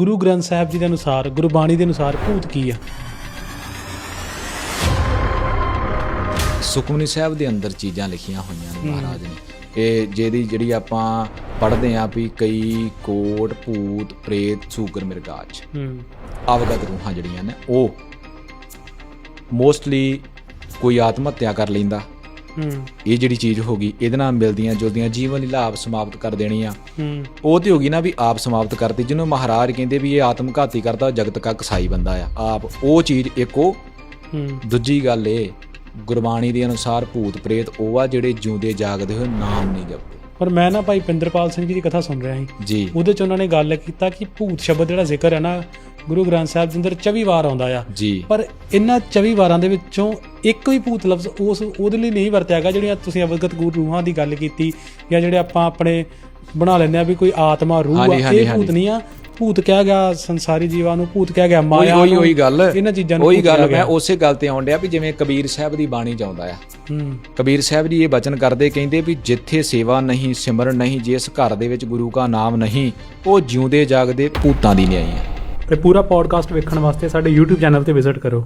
ਗੁਰੂ ਗ੍ਰੰਥ ਸਾਹਿਬ ਜੀ ਦੇ ਅਨੁਸਾਰ ਗੁਰਬਾਣੀ ਦੇ ਅਨੁਸਾਰ ਭੂਤ ਕੀ ਆ? ਸੁਖਮਨੀ ਸਾਹਿਬ ਦੇ ਅੰਦਰ ਚੀਜ਼ਾਂ ਲਿਖੀਆਂ ਹੋਈਆਂ ਨੇ ਮਹਾਰਾਜ ਨੇ। ਇਹ ਜਿਹਦੀ ਜਿਹੜੀ ਆਪਾਂ ਪੜ੍ਹਦੇ ਆਂ ਵੀ ਕਈ ਕੋਟ ਭੂਤ ਪ੍ਰੇਤ ਸੂਕਰ ਮਿਰਗਾਜ ਹੂੰ। ਅਵਗਤ ਰੂਹਾਂ ਜਿਹੜੀਆਂ ਨੇ ਉਹ ਮੋਸਟਲੀ ਕੋਈ ਆਤਮ ਹੱਤਿਆ ਕਰ ਲੈਂਦਾ। ਇਹ ਜਿਹੜੀ ਚੀਜ਼ ਹੋ ਗਈ ਇਹਦੇ ਨਾਲ ਮਿਲਦੀਆਂ ਜੁਲਦੀਆਂ ਜੀਵਨ ਲੀਲਾ ਆਪ ਸਮਾਪਤ ਕਰ ਦੇਣੀ ਆ ਉਹ ਤੇ ਹੋ ਗਈ ਨਾ ਵੀ ਆਪ ਸਮਾਪਤ ਕਰਤੀ ਜਿਹਨੂੰ ਮਹਾਰਾਜ ਕਹਿੰਦੇ ਵੀ ਇਹ ਆਤਮ ਘਾਤੀ ਕਰਦਾ ਜਗਤ ਕਾ ਕਸਾਈ ਬੰਦਾ ਆ। ਆਪ ਉਹ ਚੀਜ਼ ਇੱਕ ਦੂਜੀ ਗੱਲ ਇਹ ਗੁਰਬਾਣੀ ਦੇ ਅਨੁਸਾਰ ਭੂਤ ਪ੍ਰੇਤ ਉਹ ਆ ਜਿਹੜੇ ਜਿਉਂਦੇ ਜਾਗਦੇ ਹੋਏ ਨਾਮ ਨਹੀਂ ਜਪਦੇ। ਪਰ ਮੈਂ ਨਾ ਭਾਈ ਪਿੰਦਰਪਾਲ ਸਿੰਘ ਜੀ ਦੀ ਕਥਾ ਸੁਣ ਰਿਹਾ ਸੀ। ਜੀ। ਉਹਦੇ ਚ ਉਹਨਾਂ ਨੇ ਗੱਲ ਕੀਤਾ ਕਿ ਭੂਤ ਸ਼ਬਦ ਜਿਹੜਾ ਜ਼ਿਕਰ ਹੈ ਨਾ ਗੁਰੂ ਗ੍ਰੰਥ ਸਾਹਿਬ ਦੇ ਅੰਦਰ 24 ਵਾਰ ਆਉਂਦਾ ਆ। ਜੀ। ਪਰ ਇਹਨਾਂ 24 ਵਾਰਾਂ ਦੇ ਵਿੱਚੋਂ ਇੱਕ ਵੀ ਭੂਤ ਲਫ਼ਜ਼ ਉਸ ਉਹਦੇ ਲਈ ਨਹੀਂ ਵਰਤਿਆ ਗਿਆ ਜਿਹੜੀਆਂ ਤੁਸੀਂ ਅਵਗਤ ਗੁਰੂ ਰੂਹਾਂ ਦੀ ਗੱਲ ਕੀਤੀ ਜਾਂ ਜਿਹੜੇ ਆਪਾਂ ਆਪਣੇ ਬਣਾ ਲੈਂਦੇ ਆ ਵੀ ਕੋਈ ਆਤਮਾ ਰੂਹ ਆ ਇਹ ਭੂਤ। ਨਹੀਂ ਆ। ਭੂਤ ਕਿਹਾ ਗਿਆ ਸੰਸਾਰੀ ਜੀਵਾਂ ਨੂੰ ਭੂਤ ਕਿਹਾ ਗਿਆ ਮਾਇਆ ਉਹੀ ਨੂੰ, ਉਹੀ ਗੱਲ। ਇਹਨਾਂ ਚੀਜ਼ਾਂ ਨੂੰ ਉਹੀ ਗੱਲ ਮੈਂ। ਉਸੇ ਗੱਲ ਤੇ ਆਉਣ ਡਿਆ ਵੀ ਜਿਵੇਂ ਕਬੀਰ ਸਾਹਿਬ ਦੀ ਬਾਣੀ ਚਾਉਂਦਾ ਆ। ਹੂੰ। ਕਬੀਰ ਸਾਹਿਬ ਜੀ ਇਹ ਬਚਨ ਕਰਦੇ ਕਹਿੰਦੇ ਵੀ ਜਿੱਥੇ ਸੇਵਾ ਨਹੀਂ ਸਿਮਰਨ ਨਹੀਂ ਜਿਸ ਘਰ ਦੇ ਵਿੱਚ ਗੁਰੂ ਕਾ ਨਾਮ ਨਹੀਂ ਉਹ ਜਿਉਂਦੇ ਜਾਗਦੇ ਭੂਤਾਂ ਦੀ ਨਿਆਈ ਆ। ਤੇ ਪੂਰਾ ਪੋਡਕਾਸਟ ਵੇਖਣ ਵਾਸਤੇ ਸਾਡੇ YouTube ਚੈਨਲ ਤੇ ਵਿਜ਼ਿਟ ਕਰੋ।